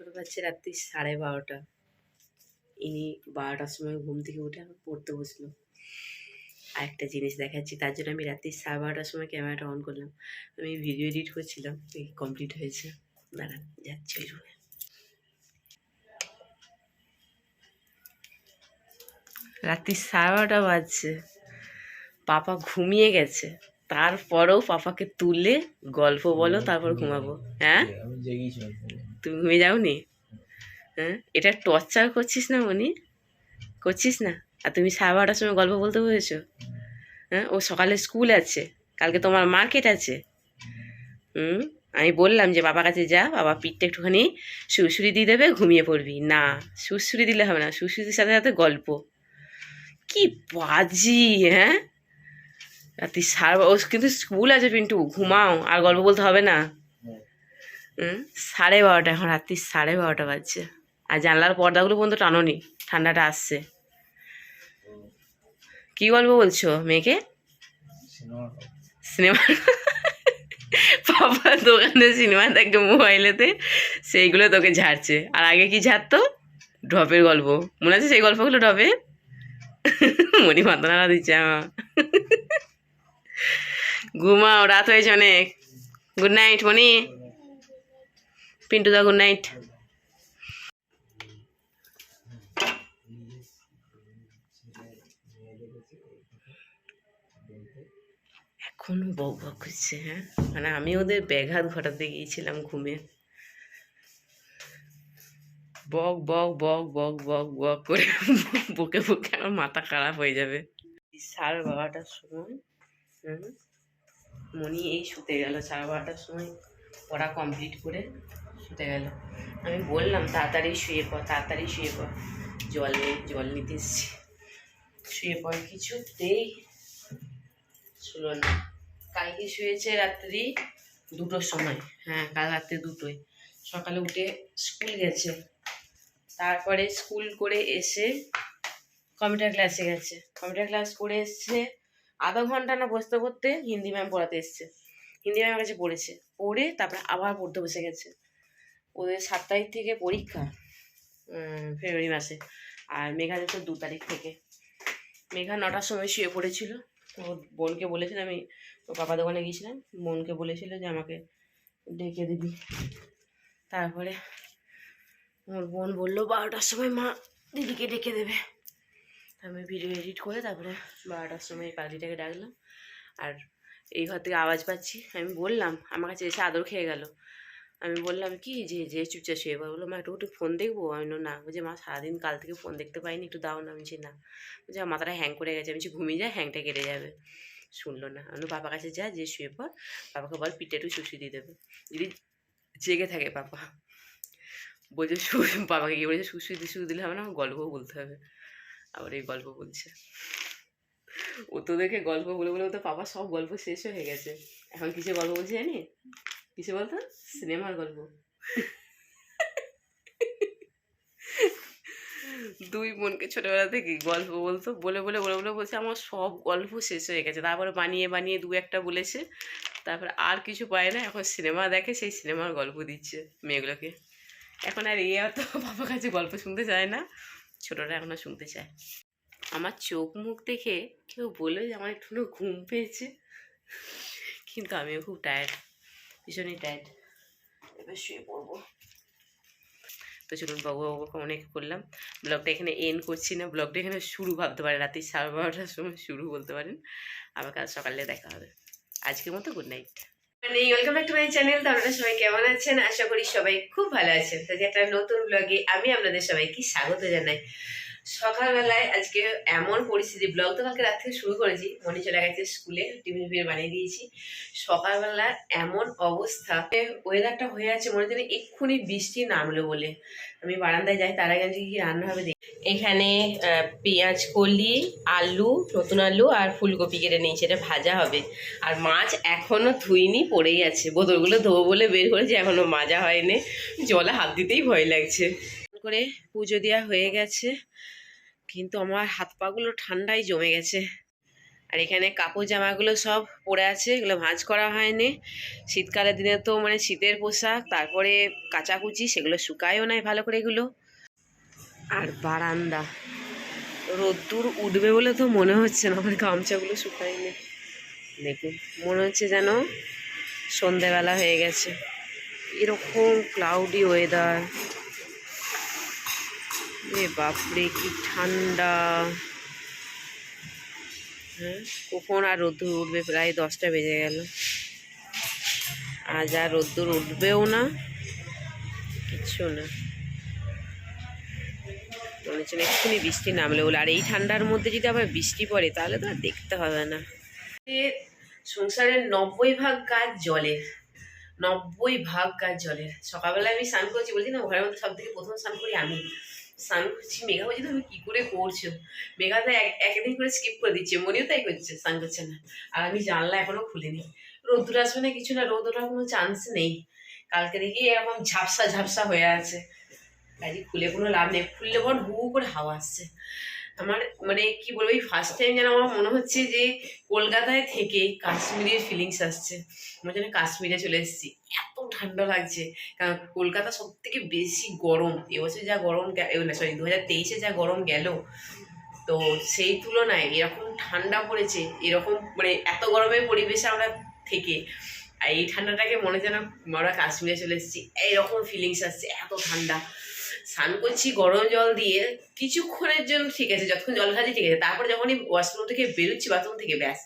এখন বাজছে রাত্রি সাড়ে বারোটা। ইনি বারোটার সময় ঘুম থেকে উঠে আবার পড়তে বসল। আর একটা জিনিস দেখাচ্ছি, তার জন্য আমি রাত্রি সাড়ে বারোটার সময় ক্যামেরাটা অন করলাম। আমি ভিডিও এডিট করছিলাম কমপ্লিট হয়েছে। দাঁড়ান, যাচ্ছি ওই রুমে। রাত্রি সাড়ে বারোটা বাজছে। পাপা ঘুমিয়ে গেছে। তারপরেও পাপাকে তুলে গল্প বলো, তারপর ঘুমাবো। হ্যাঁ? আমি তুমি ঘুমিয়ে যাওনি? হ্যাঁ? এটা টর্চার করছিস না মনি? করছিস না? আর তুমি সাড়ে বারোটার সময় গল্প বলতে বসেছো হ্যাঁ? ও সকালে স্কুল আছে। কালকে তোমার মার্কেট আছে। হুম? আমি বললাম যে, বাবার কাছে যা, বাবা পিঠটা একটুখানি সুরসুরি দিয়ে দেবে, ঘুমিয়ে পড়বি। না সুরসুরি দিলে হবে না। সুরসুরির সাথে সাথে গল্প। কি বাজি হ্যাঁ? রাত্রি সাড়ে ও কিন্তু স্কুল আছে পিন্টু, ঘুমাও, আর গল্প বলতে হবে না। সাড়ে বারোটা এখন, রাত্রি সাড়ে বারোটা বাজছে। আর জানলার পর্দাগুলো পর্যন্ত টানোনি, ঠান্ডাটা আসছে। কি গল্প বলছো মেয়েকে? সিনেমা। বাবা দোকানে সিনেমা দেখে মোবাইলেতে, সেইগুলো তোকে ঝাড়ছে। আর আগে কি ঝাড়তো? ঢপের গল্প। মনে আছে সেই গল্পগুলো ঢপে মনি মাথা দিচ্ছে আমার। ঘুমাও, রাত হয়েছে অনেক। গুড নাইট মনি পিন্টু দা গুড নাইট এখনও বক বক করছে হ্যাঁ? মানে আমি ওদের ব্যাঘাত ঘটাতে গিয়েছিলাম ঘুমে। বক বক বক বক বক বক করে বকে বকে আমার মাথা খারাপ হয়ে যাবে। সাড়ে বারোটার সময় মনি এই শুতে গেল সাড়ে বারোটার সময়, পড়া কমপ্লিট করে শুতে গেল। আমি বললাম, তাড়াতাড়ি শুয়ে পড়, তাড়াতাড়ি শুয়ে পড়। জল নেই, জল নিতে এসছি। শুয়ে পড়, কিছুতেই শুলো না। কালকে শুয়েছে রাত্রি দুটোর সময়। হ্যাঁ কাল রাত্রি দুটোয়। সকালে উঠে স্কুল গেছে। তারপরে স্কুল করে এসে কম্পিউটার ক্লাসে গেছে। কম্পিউটার ক্লাস করে এসছে আধা ঘণ্টা না বসতে বসতে হিন্দি ম্যাম পড়াতে এসছে। হিন্দি ম্যামের কাছে পড়েছে। পড়ে তারপরে আবার পড়তে বসে গেছে। ওদের সাত তারিখ থেকে পরীক্ষা। ফেব্রুয়ারি মাসে। আর মেঘাদের তো দু তারিখ থেকে। মেঘা নটার সময় শুয়ে পড়েছিল। ওর বোনকে বলেছিল, আমি ওর পাপা দোকানে গিয়েছিলাম। বোনকে বলেছিল যে, আমাকে ডেকে দিবি। তারপরে ওর বোন বলল, বারোটার সময় মা দিদিকে ডেকে দেবে। আমি ভিডিও এডিট করে তারপরে বারোটার সময় পাখিটাকে ডাকলাম। আর এই ঘর থেকে আওয়াজ পাচ্ছি। আমি বললাম, আমার কাছে এসে আদর খেয়ে গেল। আমি বললাম, কি যে যে চুপচাপ শুয়ে পড়? বলল, মা, একটু একটু ফোন দেখব। আমি না। বলছে, মা, সারাদিন কাল থেকে ফোন দেখতে পাইনি। একটু দাও না। আমি না। বলছে, আমার মাথাটা হ্যাং করে গেছে। আমি ঘুমিয়ে যা হ্যাংটা কেটে যাবে। শুনলো না। আমি বাবার কাছে যা, যে শুয়ে পর বাবাকে বল পিঠে একটু শুষি দিয়ে দেবে। যদি জেগে থাকে পাপা বলছে বাবাকে গিয়ে বলেছে শুষি দিয়ে শুধু দিলে হবে না গল্পও বলতে হবে। আবার এই গল্প বলছে। ও তো দেখে গল্প বলে বলে তো পাপা সব গল্প শেষ হয়ে গেছে। এখন কিসের গল্প বলছে জানি কিসে বলতো সিনেমার গল্প দুই বোনকে ছোটবেলা থেকে গল্প বলতো, বলে বলে বলে বলে বলছে, আমার সব গল্প শেষ হয়ে গেছে। তারপরে বানিয়ে বানিয়ে দু একটা বলেছে। তারপরে আর কিছু পায় না, এখন সিনেমা দেখে, সেই সিনেমার গল্প দিচ্ছে মেয়েগুলোকে। এখন আর এ অত বাবার কাছে গল্প শুনতে চায় না, ছোটরা এখন আর শুনতে চায়। আমার চোখ মুখ দেখে কেউ বলে যে আমার একটু ঘুম পেয়েছে। কিন্তু আমিও খুব টায়ার্ড ভীষণই টায়ার্ড এবার শুয়ে পড়ব। তো চলুন বাবু বাবুকে অনেক করলাম। ব্লগটা এখানে এন্ড করছি না। ব্লগটা এখানে শুরু ভাবতে পারেন রাত্রি সাড়ে বারোটার সময় শুরু বলতে পারেন। আবার কাল সকালে দেখা হবে। আজকের মতো গুড নাইট মানে welcome back to my channel তো আপনারা সবাই কেমন আছেন? আশা করি সবাই খুব ভালো আছেন। তো যে একটা নতুন ব্লগে আমি আপনাদের সবাইকে স্বাগত জানাই। সকালবেলায় আজকে এমন পরিস্থিতি, ব্লগ তো কালকে রাত থেকে শুরু করেছি, মনে চলে গেছে স্কুলে টিফিন ফিফিন বানিয়ে দিয়েছি। সকালবেলা এমন অবস্থা ওয়েদারটা হয়ে আছে মনে হচ্ছে এক্ষুনি বৃষ্টি নামলো বলে। আমি বারান্দায় যাই, তার আগে আজকে কি রান্না হবে দেখি। এখানে পেঁয়াজ কলি, আলু, নতুন আলু আর ফুলকপি কেটে নিয়েছি, এটা ভাজা হবে। আর মাছ এখনও ধুইনি, পড়েই আছে। বোতলগুলো ধোবো বলে বের করেছি, এখনও মাজা হয়নি। জলে হাত দিতেই ভয় লাগছে। করে পুজো দেওয়া হয়ে গেছে। কিন্তু আমার হাত পাগুলো ঠান্ডায় জমে গেছে। আর এখানে কাপড় জামাগুলো সব পড়ে আছে, এগুলো ভাঁজ করা হয়নি। শীতকালের দিনে তো মানে শীতের পোশাক, তারপরে কাচাকুচি, সেগুলো শুকায়ও নাই ভালো করে এগুলো। আর বারান্দা, রোদ্দুর উঠবে বলে তো মনে হচ্ছে না, আমার গামছাগুলো শুকায়নি। দেখুন, মনে হচ্ছে যেন সন্ধেবেলা হয়ে গেছে। এরকম ক্লাউডি ওয়েদার এ বাপরে, কি ঠান্ডা। হ্যাঁ কখন আর রোদ্দুর উঠবে? প্রায় দশটা বেজে গেল। আজ আর রোদ্দুর উঠবেও না, কিচ্ছু না। মনে হচ্ছে এক্ষুনি বৃষ্টি নামলে বলে, আর এই ঠান্ডার মধ্যে যদি আবার বৃষ্টি পড়ে, তাহলে তো আর দেখতে হবে না। সংসারের নব্বই ভাগ কাজ জলের নব্বই ভাগ কাজ জলের সকালবেলা আমি স্নান করছি বলছি না, ঘরের মধ্যে সব থেকে প্রথম স্নান করি আমি। স্নান করছি, মেঘা বলছি, তুমি কী করে করছ? মেঘা তো এক, একদিন করে স্কিপ করে দিচ্ছে, মনেও তাই করছে, স্নান করছে না। আর আমি জানলা এখনও খুলিনি। রোদ্দুর আসবে না কিছু না, রোদ কোনো চান্স নেই। কালকে দেখি এরকম ঝাপসা ঝাপসা হয়ে আছে। কাজে খুলে কোনো লাভ নেই, খুললে বল হু করে হাওয়া আসছে। আমার মানে কি বলব, এই ফার্স্ট টাইম যেন আমার মনে হচ্ছে যে কলকাতায় থেকে কাশ্মীরের ফিলিংস আসছে। মনে যেন কাশ্মীরে চলে এসেছি। এত ঠান্ডা লাগছে। কারণ কলকাতা সব থেকে বেশি গরম। এবছর যা গরম সরি দু হাজার তেইশে যা গরম গেল, তো সেই তুলনায় এরকম ঠান্ডা পড়েছে, এরকম মানে এত গরমের পরিবেশে আমরা থেকে, আর এই ঠান্ডাটাকে মনে হচ্ছে না আমরা কাশ্মীরে চলে এসেছি। এইরকম ফিলিংস আসছে, এত ঠান্ডা। স্নান করছি, গরম জল দিয়ে কিছুক্ষণের জন্য ঠিক আছে, যতক্ষণ জল খাচ্ছি ঠিক আছে। তারপর যখনই ওয়াশরুম থেকে বেরোচ্ছি বাথরুম থেকে, ব্যাস।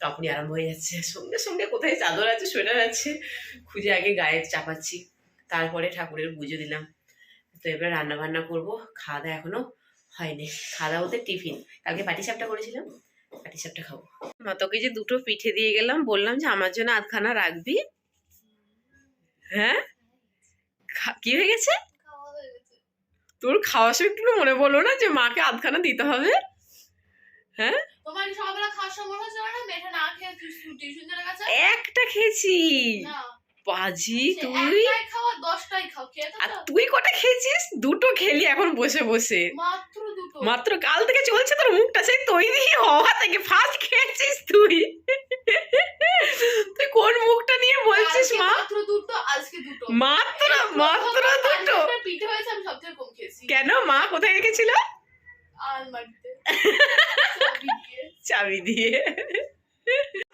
তখনই আরম্ভ হয়ে যাচ্ছে। সঙ্গে সঙ্গে কোথায় চাদর আছে, সোয়েটার আছে, খুঁজে আগে গায়ে চাপাচ্ছি। তারপরে ঠাকুরের পুজো দিলাম। তো এবার রান্না বান্না করব। খাওয়া দাওয়া এখনও হয়নি। খাওয়া দাওয়া বলতে টিফিন। কালকে পাটি সাপটা করেছিলাম, পাটি সাপটা খাব। মা তোকে যে দুটো পিঠে দিয়ে গেলাম, বললাম যে আমার জন্য আধখানা রাখবি। হ্যাঁ? কি হয়ে গেছে? তোর খাওয়ার সময় একটু মনে পড়ল না যে মাকে আধখানা দিতে হবে? হ্যাঁ? তোমার সকালবেলা খাওয়ার সময় মনে না মেয়েটা না খেয়ে টিউশন চলে গেছে? একটা খেয়েছি। বাজি তুই? খাওয়া দশটাই খাও আর তুই কটা খেয়েছিস? দুটো খেলি এখন বসে বসে। মাত্র দুটো। মাত্র কাল থেকে চলছে তোর মুখটা সেই তৈরি হওয়া থেকে। ফার্স্ট খেয়েছিস তুই। তুই কোন মুখটা নিয়ে বলছিস মা? মাত্র দুটো আজকে দুটো। মাত্র মাত্র দুটো। পিঠে হয়েছে আমি সবথেকে কম খেয়েছি। কেন মা কোথায় রেখেছিল? আলমারিতে। চাবি দিয়ে।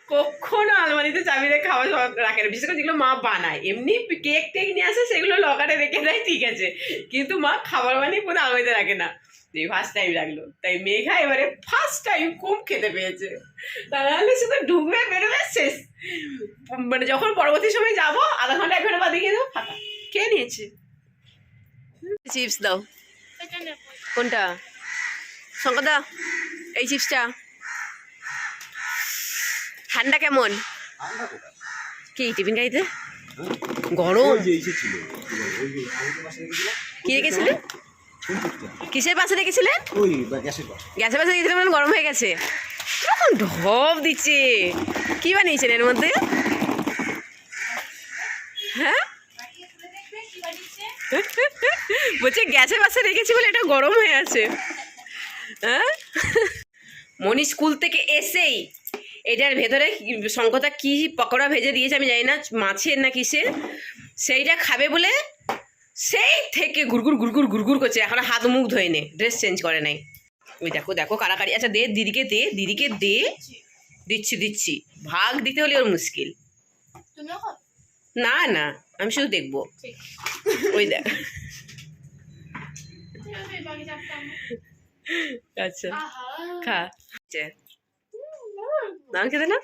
কখনো আলমারিতে চাবি দিয়ে খাওয়া রাখে না বিশেষ করে যেগুলো মা বানায়। এমনি কেক টেক নিয়ে আসে সেগুলো লকারে রেখে দেয় ঠিক আছে। কিন্তু মা খাবার বানিয়ে কোনো আলমারিতে রাখে না। এই ফার্স্ট টাইম রাখল তাই মেঘা এবারে ফার্স্ট টাইম খুব খেতে পেয়েছে তা নাহলে শুধু ঢুকবে বেরোবে শেষ মানে যখন পরবর্তী সময় যাব আধা ঘণ্টা এক ঘণ্টা বাদে গিয়ে দেবো ফাঁকা। খেয়ে নিয়েছে? চিপস দাও। কোনটা? শঙ্করদা এই চিপসটা ঠান্ডা কেমন? কি টিফিন খাইতে গরম। ওই যে ইসে ছিল। ওই যে আমাদের পাশে রেখেছিলাম কি রেখেছিলেন? কিসের পাশে রেখেছিলেন ওই গ্যাসের পাশে গ্যাসের পাশে রেখেছিলেন মানে গরম হয়ে গেছে। কীরকম ঢপ দিচ্ছে। কি বানিয়েছেন এর মধ্যে? হ্যাঁ? বলছে গ্যাসের পাশে রেখেছি বলে এটা গরম হয়ে আছে। হ্যাঁ? মনি স্কুল থেকে এসেই এটার ভেতরে শঙ্করদা কি পকোড়া ভেজে দিয়েছে আমি জানি না মাছের না কিসের সেইটা খাবে বলে সেই থেকে গুড়গুড় গুড়গুড় গুড়গুড় করছে। এখন হাত মুখ ধোয় নে ড্রেস চেঞ্জ করে নাই। ওই দেখো দেখো কারাকারি আচ্ছা দে দিদিকে দে দিদিকে দে। দিচ্ছি দিচ্ছি। ভাগ দিতে হলে ওর মুশকিল। না না আমি শুধু দেখব। ওই দেখ। আচ্ছা। খা। আচ্ছা, নাম খেতে না?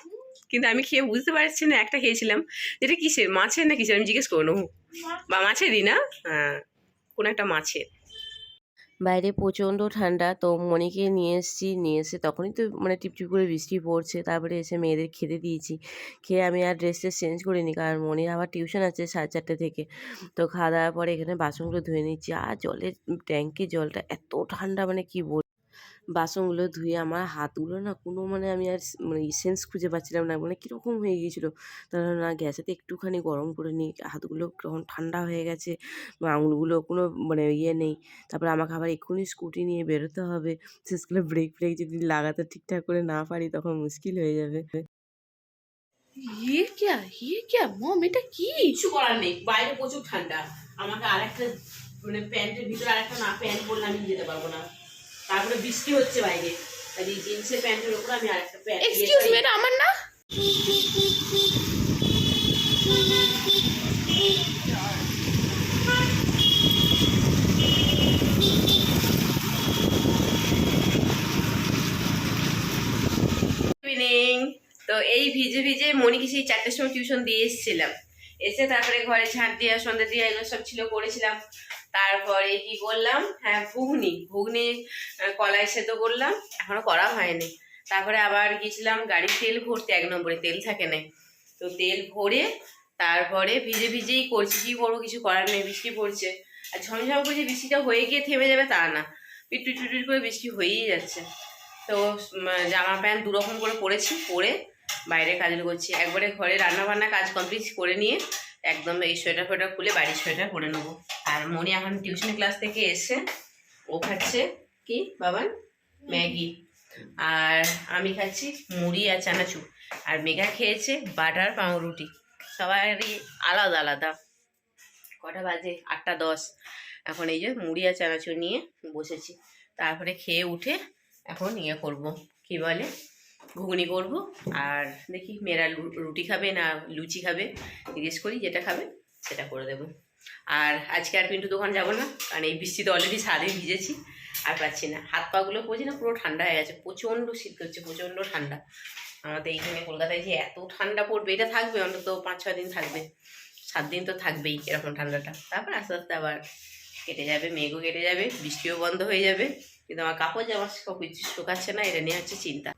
কিন্তু আমি খেয়ে বুঝতে পারছি না একটা খেয়েছিলাম। যেটা কিসের? মাছের না কিসের? আমি জিজ্ঞেস করব নেব বা মাছেরই না? হ্যাঁ কোনো একটা মাছের। বাইরে প্রচণ্ড ঠান্ডা, তো মনিকে নিয়ে এসেছি, নিয়ে এসে তখনই তো মানে টিপটিপ করে বৃষ্টি পড়ছে, তারপরে এসে মেয়েদের খেতে দিয়েছি। খেয়ে আমি আর ড্রেস ট্রেস চেঞ্জ করিনি, কারণ মনির আবার টিউশন আছে সাড়ে চারটে থেকে। তো খাওয়া দাওয়ার পরে এখানে বাসনগুলো ধুয়ে নিচ্ছি, আর জলের ট্যাঙ্কির জলটা এত ঠান্ডা মানে কি বল বাসনগুলো ধুয়ে আমার হাতগুলো না কোনো মানে আমি আর মানে সেন্স খুঁজে পাচ্ছিলাম না। মানে কীরকম হয়ে গিয়েছিল? তাহলে না গ্যাসেতে একটুখানি গরম করে নিই হাতগুলো কখন ঠান্ডা হয়ে গেছে আঙুলগুলো কোনো মানে ইয়ে নেই তারপরে আমাকে আবার এক্ষুনি স্কুটি নিয়ে বেরোতে হবে। শেষ করে ব্রেক ফ্রেক যদি লাগাতে ঠিকঠাক করে না পারি তখন মুশকিল হয়ে যাবে। ইয়ে ক্যা ইয়ে মম এটা কি? কিছু করার নেই বাইরে প্রচুর ঠান্ডা। আমাকে আরেকটা মানে প্যান্টের ভিতরে আরেকটা না প্যান্ট পরলে আমি যেতে পারব না। তারপরে বৃষ্টি হচ্ছে বাইরে। তাই জিন্সের প্যান্টের উপর আমি আরেকটা প্যান্ট এক্সকিউজ মি এটা আমার না তো এই ভিজে ভিজে মনিকে সেই চারটের সময় টিউশন দিয়ে এসেছিলাম। এসে তারপরে ঘরে ঝাঁট দিয়া, সন্ধ্যে দিয়া এগুলো সব ছিল, করেছিলাম। তারপরে কি করলাম? হ্যাঁ ঘুগনি। ঘুগনি কলাই সেদ্ধ করলাম। এখনও করা হয়নি। তারপরে আবার গেছিলাম গাড়ির তেল ভরতে, এক নম্বরে তেল থাকে না। তো তেল ভরে তারপরে ভিজে ভিজেই করছি। কি করব, কিছু করার নেই, বৃষ্টি পড়ছে। আর ঝমঝম করে যে বৃষ্টিটা হয়ে গিয়ে থেমে যাবে তা না। পিটপিট পিটপিট করে বৃষ্টি হয়েই যাচ্ছে। তো জামা প্যান্ট দুরকম করে পরেছি, পরে বাইরে কাজগুলো করছি। একবারে ঘরে রান্না বান্না কাজ কমপ্লিট করে নিয়ে একদম এই সোয়েটার ফোয়েটার খুলে বাড়ির সোয়েটার করে নেব। আর মনি এখন টিউশন ক্লাস থেকে এসে ও খাচ্ছে কি বাবান ম্যাগি। আর আমি খাচ্ছি মুড়ি আর চানাচুর। আর মেঘা খেয়েছে বাটার পাউরুটি। সবারই আলাদা আলাদা। কটা বাজে? আটটা দশ। এখন এই যে মুড়ি আর চানাচুর নিয়ে বসেছি। তারপরে খেয়ে উঠে এখন ইয়ে করব। কি বলে? ঘুগনি করব। আর দেখি মেয়েরা রুটি খাবে না লুচি খাবে। জিজ্ঞেস করি যেটা খাবে সেটা করে দেবো। আর আজকে আর পিন্টু দোকান যাব না, কারণ এই বৃষ্টিতে অলরেডি সারাদিন ভিজেছি আর পাচ্ছি না। হাত পাগুলো পড়ছে না, পুরো ঠান্ডা হয়ে গেছে, প্রচণ্ড শীত করছে, প্রচণ্ড ঠান্ডা। আমাদের এইখানে কলকাতায় যে এত ঠান্ডা পড়বে, এটা থাকবে, অন্তত পাঁচ, ছয় দিন থাকবে। সাত দিন তো থাকবেই এরকম ঠান্ডাটা। তারপর আস্তে আস্তে আবার কেটে যাবে, মেঘও কেটে যাবে, বৃষ্টিও বন্ধ হয়ে যাবে। কিন্তু আমার কাপড় জামা সব কিছু শুকাচ্ছে না, এটা নিয়ে হচ্ছে চিন্তা।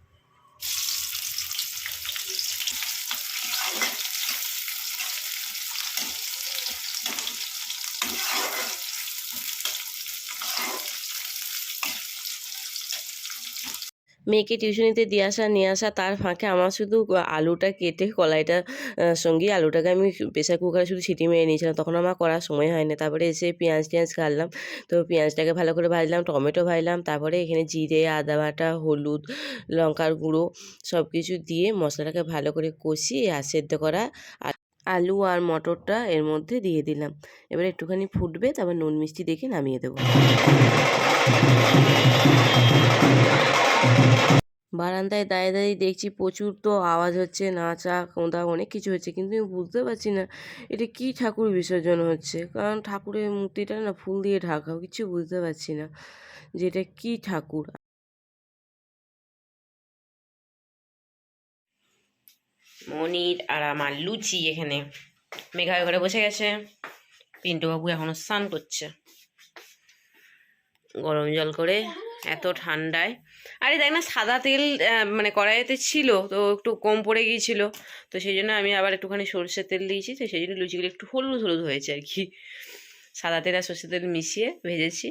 মেয়েকে টিউশনিতে দিয়ে আসা, নিয়ে আসা, তার ফাঁকে আমার শুধু আলুটা কেটে, কলাইটা সঙ্গে আলুটাকে আমি প্রেসার কুকারে শুধু সিটি মেরে নিয়েছিলাম। তখন আমার করার সময় হয়নি। তারপরে এসে পেঁয়াজ টিয়াজ কাটলাম। তো পেঁয়াজটাকে ভালো করে ভাজলাম, টমেটো ভাজলাম। তারপরে এখানে জিরে, আদা বাটা, হলুদ, লঙ্কার গুঁড়ো সব কিছু দিয়ে মশলাটাকে ভালো করে কষিয়ে আর সেদ্ধ করা আ- আলু আর মটরটা এর মধ্যে দিয়ে দিলাম। এবার একটুখানি ফুটবে, তারপর নুন মিষ্টি দেখে নামিয়ে দেবো। বারান্দায় দাঁড়িয়ে দাঁড়িয়ে দেখছি প্রচুর তো আওয়াজ হচ্ছে, নাচা কোঁদা অনেক কিছু হচ্ছে, কিন্তু আমি বুঝতে পারছি না এটা কি ঠাকুর বিসর্জন হচ্ছে। কারণ ঠাকুরের মূর্তিটা না ফুল দিয়ে ঢাকা, কিছু বুঝতে পারছি না যে এটা কি ঠাকুর। মনির আর আমার লুচি এখানে। মেঘা ঘরে বসে গেছে। পিন্টু বাবু এখনও স্নান করছে। গরম জল করে এত ঠান্ডায়। আরে দেখ না, সাদা তেল মানে কড়াইতে ছিল, তো একটু কম পড়ে গিয়েছিল। তো সেই জন্য আমি আবার একটুখানি সর্ষের তেল দিয়েছি, তো সেই জন্য লুচিগুলো একটু হলুদ হলুদ হয়েছে আর কি। সাদা তেল আর সর্ষের তেল মিশিয়ে ভেজেছি।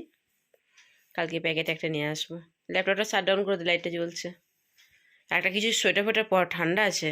কালকে প্যাকেট একটা নিয়ে আসব। ল্যাপটপটা শাট ডাউন করে দিই লাইটটা জ্বলছে। একটা কিছু সোয়েটার ফোয়েটার পর ঠান্ডা আছে।